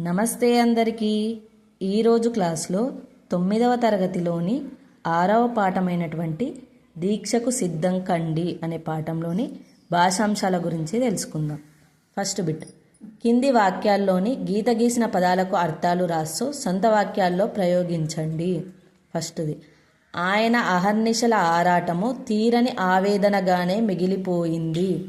నమస్తే అందరికీ. ఈరోజు క్లాస్లో తొమ్మిదవ తరగతిలోని ఆరవ పాఠమైనటువంటి దీక్షకు సిద్ధం కండి అనే పాఠంలోని భాషాంశాల గురించి తెలుసుకుందాం. First bit. కింది వాక్యాల్లోని గీత గీసిన పదాలకు అర్థాలు రాస్తూ సొంత వాక్యాల్లో ప్రయోగించండి. ఫస్ట్ది. ఆయన అహర్నిశల ఆరాటము తీరని ఆవేదనగానే మిగిలిపోయింది.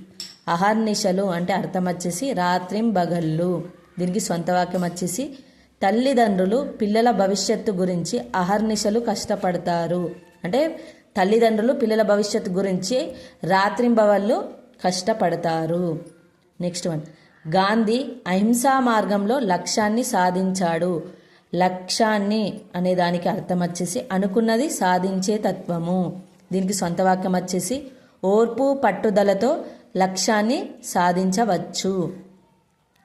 అహర్నిశలు అంటే అర్థం వచ్చేసి రాత్రింబగళ్ళు. దీనికి సొంత వాక్యం వచ్చేసి తల్లిదండ్రులు పిల్లల భవిష్యత్తు గురించి అహర్నిశలు కష్టపడతారు. అంటే తల్లిదండ్రులు పిల్లల భవిష్యత్తు గురించి రాత్రింబవళ్ళు కష్టపడతారు. నెక్స్ట్ వన్ గాంధీ అహింసా మార్గంలో లక్ష్యాన్ని సాధించాడు. లక్ష్యాన్ని అనే దానికి అర్థం వచ్చేసి అనుకున్నది సాధించే తత్వము. దీనికి సొంత వాక్యం వచ్చేసి ఓర్పు పట్టుదలతో లక్ష్యాన్ని సాధించవచ్చు.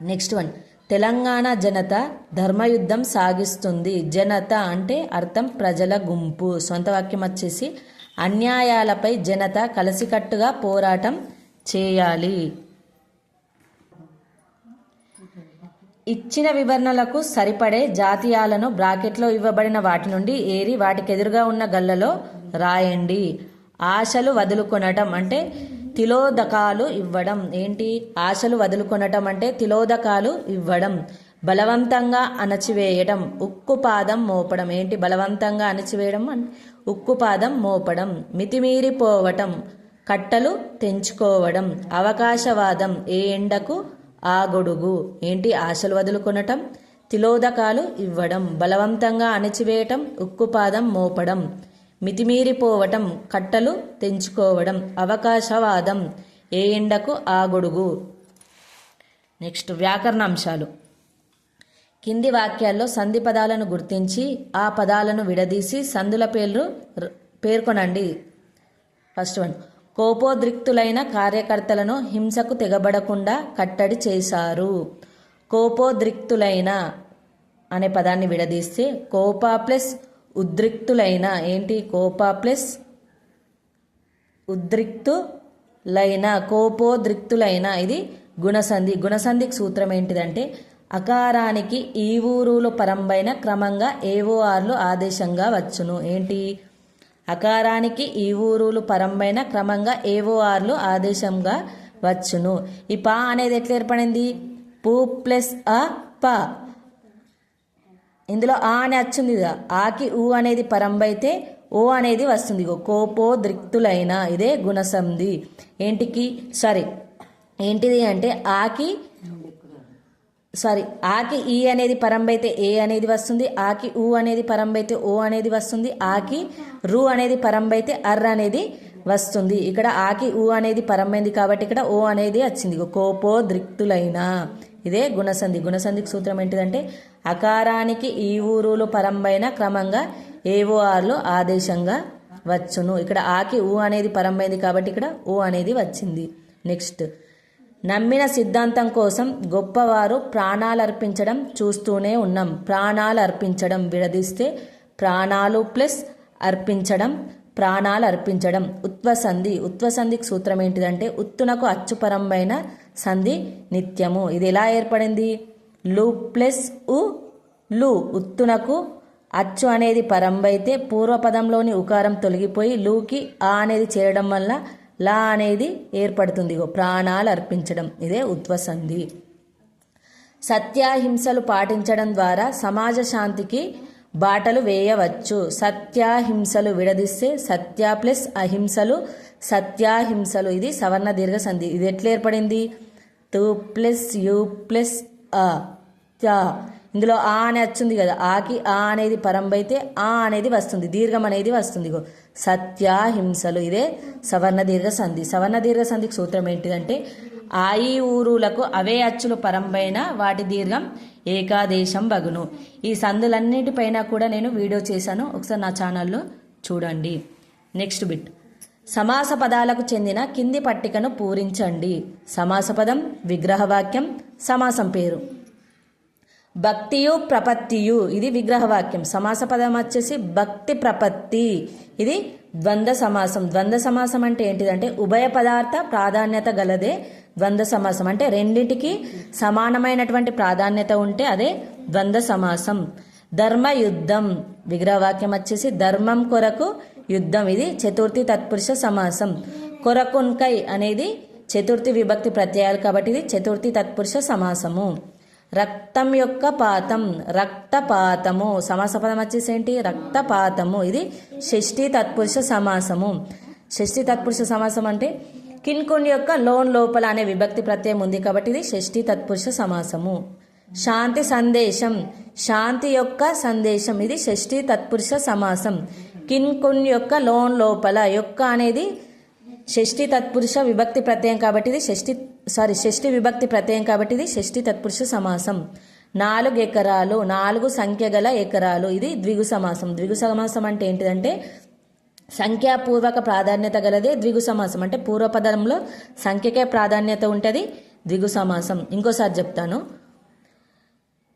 నెక్స్ట్ వన్ తెలంగాణ జనత ధర్మయుద్ధం సాగిస్తుంది. జనత అంటే అర్థం ప్రజల గుంపు. సొంత వాక్యం వచ్చేసి అన్యాయాలపై జనత కలిసికట్టుగా పోరాటం చేయాలి. ఇచ్చిన వివరణలకు సరిపడే జాతీయాలను బ్రాకెట్లో ఇవ్వబడిన వాటి నుండి ఏరి వాటికి ఎదురుగా ఉన్న గల్లలో రాయండి. ఆశలు వదులుకొనటం అంటే తిలోదకాలు ఇవ్వడం. ఏంటి? ఆశలు వదులుకొనటం అంటే తిలోదకాలు ఇవ్వడం. బలవంతంగా అణచివేయడం ఉక్కుపాదం మోపడం. ఏంటి? బలవంతంగా అణచివేయడం ఉక్కుపాదం మోపడం. మితిమీరిపోవటం. కట్టలు తెంచుకోవడం. అవకాశవాదం ఏ ఎండకు? ఆ గొడుగు. ఏంటి? ఆశలు వదులుకొనటం. తిలోదకాలు ఇవ్వడం. బలవంతంగా అణచివేయటం. ఉక్కుపాదం మోపడం. మితిమీరిపోవటం కట్టలు తెంచుకోవడం అవకాశవాదం ఏ ఎండకు ఆ గొడుగు నెక్స్ట్ వ్యాకరణ అంశాలు కింది వాక్యాల్లో సంధి పదాలను గుర్తించి ఆ పదాలను విడదీసి సందుల పేర్లు పేర్కొనండి. First one. కోపోద్రిక్తులైన కార్యకర్తలను హింసకు తెగబడకుండా కట్టడి చేశారు. కోపోద్రిక్తులైన అనే పదాన్ని విడదీస్తే కోపా ప్లస్ ఉద్రిక్తులైన ఏంటి? కోపా ప్లస్ ఉద్రిక్తులైన కోపోద్రిక్తులైన ఇది గుణసంధి. గుణసంధికి సూత్రం ఏంటిదంటే అకారానికి ఈ ఊరులు పరంబైన క్రమంగా ఏఓఆర్లు ఆదేశంగా వచ్చును. ఏంటి? అకారానికి ఈ ఊరులు పరంబైన క్రమంగా ఏఓఆర్లు ఆదేశంగా వచ్చును. ఈ పా అనేది ఎట్లా ఏర్పడింది? పూ ప్లస్ అ ప. ఇందులో ఆ అని వచ్చింది కదా ఆకి ఊ అనేది పరంబైతే ఓ అనేది వస్తుంది. ఇగో కోపో దృక్తులైన ఇదే గుణసంధి. ఏంటికి? సారీ. ఏంటిది అంటే ఆకి సారీ ఆకి ఈ అనేది పరంబైతే ఏ అనేది వస్తుంది? ఆకి ఊ అనేది పరంబైతే ఓ అనేది వస్తుంది. ఆకి రు అనేది పరంబైతే అర్ అనేది వస్తుంది. ఇక్కడ ఆకి ఊ అనేది పరమైంది కాబట్టి ఇక్కడ ఓ అనేది వచ్చింది. కోపో దృక్తులైన. ఇదే గుణసంధి. గుణసంధికి సూత్రం ఏంటిదంటే అకారానికి ఈ ఊరులు పరంబైన క్రమంగా ఏఓఆర్లు ఆదేశంగా వచ్చును. ఇక్కడ ఆకి ఊ అనేది పరంబైంది కాబట్టి ఇక్కడ ఊ అనేది వచ్చింది. నెక్స్ట్ నమ్మిన సిద్ధాంతం కోసం గొప్పవారు ప్రాణాలు అర్పించడం చూస్తూనే ఉన్నాం. ప్రాణాలు అర్పించడం విడదీస్తే ప్రాణాలు ప్లస్ అర్పించడం ప్రాణాలు అర్పించడం ఉత్వసంధి. సంధి సూత్రం ఏంటిదంటే ఉత్తునకు అచ్చుపరమైన సంధి నిత్యము. ఇది ఎలా ఏర్పడింది? లు ప్లస్ ఉ లు. ఉత్తునకు అచ్చు అనేది పరంబైతే పూర్వపదంలోని ఉకారం తొలగిపోయి లూకి ఆ అనేది చేరడం వల్ల లా అనేది ఏర్పడుతుంది. ప్రాణాలు అర్పించడం ఇదే ఉత్వసంధి. సత్యాహింసలు పాటించడం ద్వారా సమాజ శాంతికి బాటలు వేయవచ్చు. సత్యాహింసలు విడదీస్తే సత్య ప్లస్ అహింసలు. సత్యాహింసలు ఇది సవర్ణ దీర్ఘ సంధి ఇది ఎట్లా ఏర్పడింది? టూ ప్లస్ యూ ప్లస్ అ. ఇందులో ఆ అనే వచ్చింది కదా. ఆకి ఆ అనేది పరంబైతే ఆ అనేది వస్తుంది. దీర్ఘం అనేది వస్తుంది. సత్యాహింసలు ఇదే సవర్ణ దీర్ఘ సంధి సవర్ణ దీర్ఘ సంధికి సూత్రం ఏంటిదంటే ఆయి ఊరులకు అవే అచ్చులు పరంబైన వాటి దీర్ఘం ఏకాదేశం బగును. ఈ సందులన్నిటిపైన కూడా నేను వీడియో చేశాను. ఒకసారి నా ఛానల్లో చూడండి. Next bit. సమాస పదాలకు చెందిన కింది పట్టికను పూరించండి. సమాస పదం విగ్రహవాక్యం సమాసం పేరు. భక్తియు ప్రపత్తియు ఇది విగ్రహవాక్యం. సమాస పదం వచ్చేసి భక్తి ప్రపత్తి. ఇది ద్వంద్వ సమాసం. ద్వంద్వ సమాసం అంటే ఏంటిదంటే ఉభయ పదార్థ ప్రాధాన్యత గలదే ద్వంద్వ సమాసం. అంటే రెండింటికి సమానమైనటువంటి ప్రాధాన్యత ఉంటే అదే ద్వంద్వ సమాసం. ధర్మ యుద్ధం విగ్రహవాక్యం వచ్చేసి ధర్మం కొరకు యుద్ధం. ఇది చతుర్థి తత్పురుష సమాసం. కొరకున్కై అనేది చతుర్థి విభక్తి ప్రత్యయాలు కాబట్టి ఇది చతుర్థి తత్పురుష సమాసము. రక్తం యొక్క పాతం. రక్తపాతము. సమాస పదం వచ్చేసి ఏంటి? రక్తపాతము. ఇది షష్ఠి తత్పురుష సమాసము. షష్ఠి తత్పురుష సమాసం అంటే కిన్కున్ యొక్క లోన్ లోపల అనే విభక్తి ప్రత్యయం ఉంది కాబట్టి ఇది షష్ఠి తత్పురుష సమాసము. శాంతి సందేశం. శాంతి యొక్క సందేశం. ఇది షష్ఠి తత్పురుష సమాసం. కిన్కున్ యొక్క లోన్ లోపల యొక్క అనేది షష్ఠి తత్పురుష విభక్తి ప్రత్యయం కాబట్టి ఇది షష్ఠి సారీ షష్ఠి విభక్తి ప్రత్యయం కాబట్టి ఇది షష్ఠి తత్పురుష సమాసం. నాలుగు ఎకరాలు నాలుగు సంఖ్య గల ఎకరాలు. ఇది ద్విగు సమాసం. ద్విగు సమాసం అంటే ఏంటిదంటే సంఖ్యాపూర్వక ప్రాధాన్యత గలదే ద్విగు సమాసం. అంటే పూర్వపదంలో సంఖ్యకే ప్రాధాన్యత ఉంటుంది ద్విగు సమాసం. ఇంకోసారి చెప్తాను.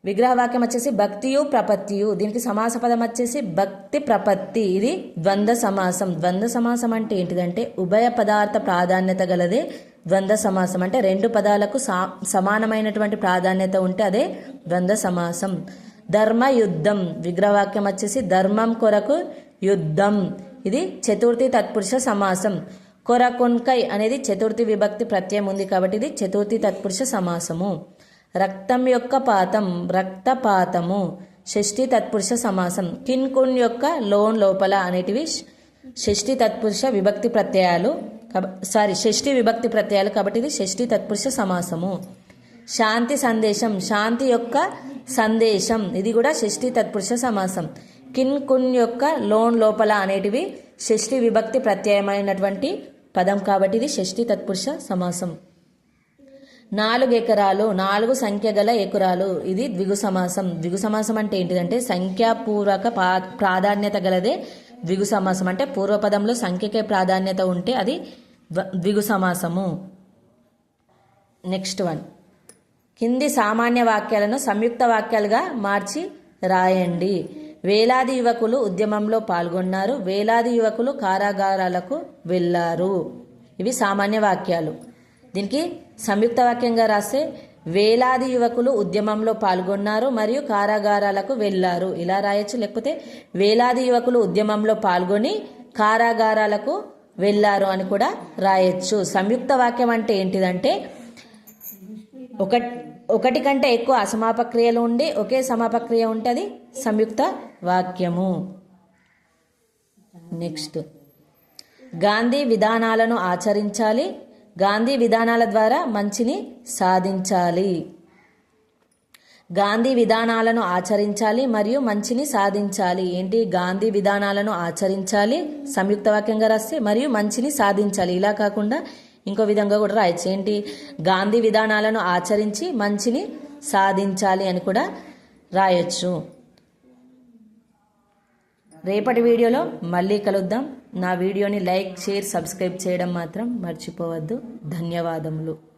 విగ్రహవాక్యం వచ్చేసి భక్తియు ప్రపత్తియు. దీనికి సమాస పదం వచ్చేసి భక్తి ప్రపత్తి. ఇది ద్వంద్వ సమాసం. ద్వంద్వ సమాసం అంటే ఏంటిదంటే ఉభయ పదార్థ ప్రాధాన్యత గలదే ద్వంద్వ సమాసం. అంటే రెండు పదాలకు సా సమానమైనటువంటి ప్రాధాన్యత ఉంటే అదే ద్వంద్వ సమాసం. ధర్మ యుద్ధం. విగ్రహవాక్యం వచ్చేసి ధర్మం కొరకు యుద్ధం. ఇది చతుర్థి తత్పురుష సమాసం. కొరకొన్కై అనేది చతుర్థి విభక్తి ప్రత్యయం ఉంది కాబట్టి ఇది చతుర్థి తత్పురుష సమాసము. రక్తం యొక్క పాతం రక్తపాతము షష్ఠి తత్పురుష సమాసం. కిన్కున్ యొక్క లోన్ లోపల అనేటివి షష్ఠి తత్పురుష విభక్తి ప్రత్యయాలు సారీ షష్ఠి విభక్తి ప్రత్యయాలు కాబట్టి ఇది షష్ఠి తత్పురుష సమాసము. శాంతి సందేశం శాంతి యొక్క సందేశం ఇది కూడా షష్ఠి తత్పురుష సమాసం. కిన్ కున్ యొక్క లోన్ లోపల అనేటివి షష్ఠి విభక్తి ప్రత్యయమైనటువంటి పదం కాబట్టి ఇది షష్ఠి తత్పురుష సమాసం. నాలుగు ఎకరాలు నాలుగు సంఖ్య గల ఎకరాలు ఇది ద్విగు సమాసం. ద్విగు సమాసం అంటే ఏంటిదంటే సంఖ్యాపూర్వక పా- ప్రాధాన్యత గలదే ద్విగు సమాసం. అంటే పూర్వపదంలో సంఖ్యకే ప్రాధాన్యత ఉంటే అది ద్విగు సమాసము. Next one. కింది సామాన్య వాక్యాలను సంయుక్త వాక్యాలుగా మార్చి రాయండి. వేలాది యువకులు ఉద్యమంలో పాల్గొన్నారు. వేలాది యువకులు కారాగారాలకు వెళ్ళారు. ఇవి సామాన్య వాక్యాలు. దీనికి సంయుక్త వాక్యంగా రాస్తే వేలాది యువకులు ఉద్యమంలో పాల్గొన్నారు మరియు కారాగారాలకు వెళ్ళారు. ఇలా రాయొచ్చు. లేకపోతే వేలాది యువకులు ఉద్యమంలో పాల్గొని కారాగారాలకు వెళ్ళారు అని కూడా రాయొచ్చు. సంయుక్త వాక్యం అంటే ఏంటిదంటే ఒక ఒకటి కంటే ఎక్కువ అసమాపక్రియలు ఉండి ఒకే సమాపక్రియ ఉంటుంది సంయుక్త వాక్యము. నెక్స్ట్ గాంధీ విధానాలను ఆచరించాలి గాంధీ విధానాల ద్వారా మంచిని సాధించాలి. గాంధీ విధానాలను ఆచరించాలి మరియు మంచిని సాధించాలి. ఏంటి? గాంధీ విధానాలను ఆచరించాలి సంయుక్త వాక్యంగా రాస్తే మరియు మంచిని సాధించాలి. ఇలా కాకుండా ఇంకో విధంగా కూడా రాయొచ్చు. ఏంటి? గాంధీ విధానాలను ఆచరించి మంచిని సాధించాలి అని కూడా రాయొచ్చు. రేపటి వీడియోలో మళ్ళీ కలుద్దాం. నా వీడియోని లైక్ షేర్ సబ్స్క్రైబ్ చేయడం మాత్రం మర్చిపోవద్దు. ధన్యవాదములు.